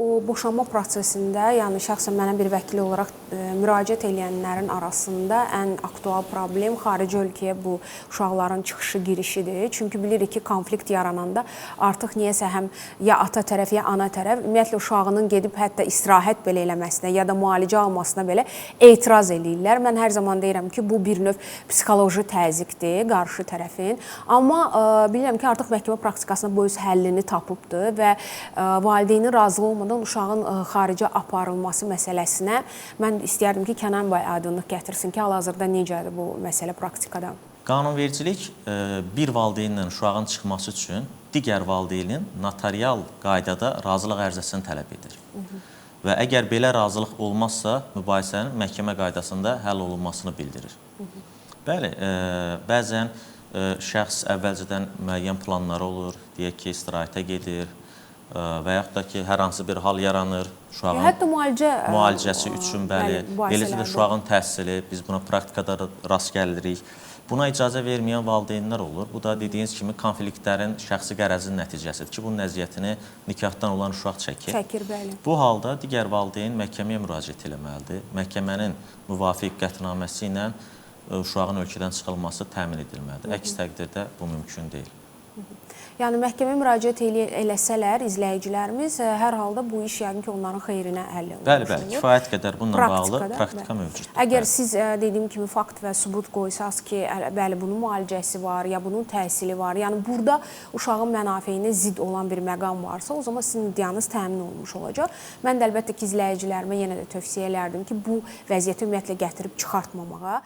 o, boşanma prosesində, yəni şəxsən mənə bir vəkil olaraq e, müraciət edənlərin arasında ən aktual problem xarici ölkəyə bu uşaqların çıxışı, girişidir. Çünki bilirik ki, konflikt yarananda artıq niyəsə həm ya ata tərəf, ya ana tərəf ümumiyyətlə uşağının gedib hətta istirahət belə eləməsinə ya da müalicə almasına belə etiraz eləyirlər. Mən hər zaman deyirəm ki, bu bir növ psixoloji təzyiqdir qarşı tərəfin. Amma ə, bilirəm ki, artıq məhkəmə praktikasında bu öz həllini tapıbdı və ə, valideynin razılığı olmadan uşağın ə, xaricə aparılması məsələsinə mən istəyərdim ki, Kənan bəy aydınlıq gətirsin ki, hal-hazırda necədir bu məsələ praktikada? Qanunvericilik e, bir valideynlə uşağın çıxması üçün digər valideynin notarial qaydada razılıq ərizəsini tələb edir. Və əgər belə razılıq olmazsa, mübahisənin məhkəmə qaydasında həll olunmasını bildirir. Bəli, e, bəzən e, şəxs əvvəlcədən müəyyən planları olur, deyək ki, istirahətə gedir e, və yaxud da ki, hər hansı bir hal yaranır, uşağın Hətta müalicə müalicəsi üçün bəli, mübahisələrdə. eləcə də uşağın təhsili, biz buna praktikada da rast gəlirik. Buna icazə verməyən valideynlər olur. Bu da dediyiniz kimi konfliktlərin şəxsi qərəzinin nəticəsidir ki, bunun əziyyətini nikahdan olan uşaq çəkir. çəkir bəli. Bu halda digər valideyn məhkəməyə müraciət etməlidir. Məhkəmənin müvafiq qətnaməsi ilə uşağın ölkədən çıxılması təmin edilməlidir. Əks təqdirdə bu mümkün deyil. Yəni məhkəməyə müraciət elə, eləsələr izləyicilərimiz ə, hər halda bu iş yəqin ki, onların xeyrinə həll olunur. Bəli, bəli, kifayət qədər bununla bağlı Praktikada, praktika bəli. mövcuddur. Əgər Bəli. siz ə, dediyim kimi fakt və sübut qoysaz ki, əl- bəli bunun müalicəsi var, ya bunun təhsili var. Yəni burada uşağın mənafeyinə zidd olan bir məqam varsa, o zaman sizin iddianız təmin olunmuş olacaq. Mən də əlbəttə ki, izləyicilərimə yenə də tövsiyə elərdim ki, bu vəziyyəti ümumiyyətlə gətirib çıxartmamağa.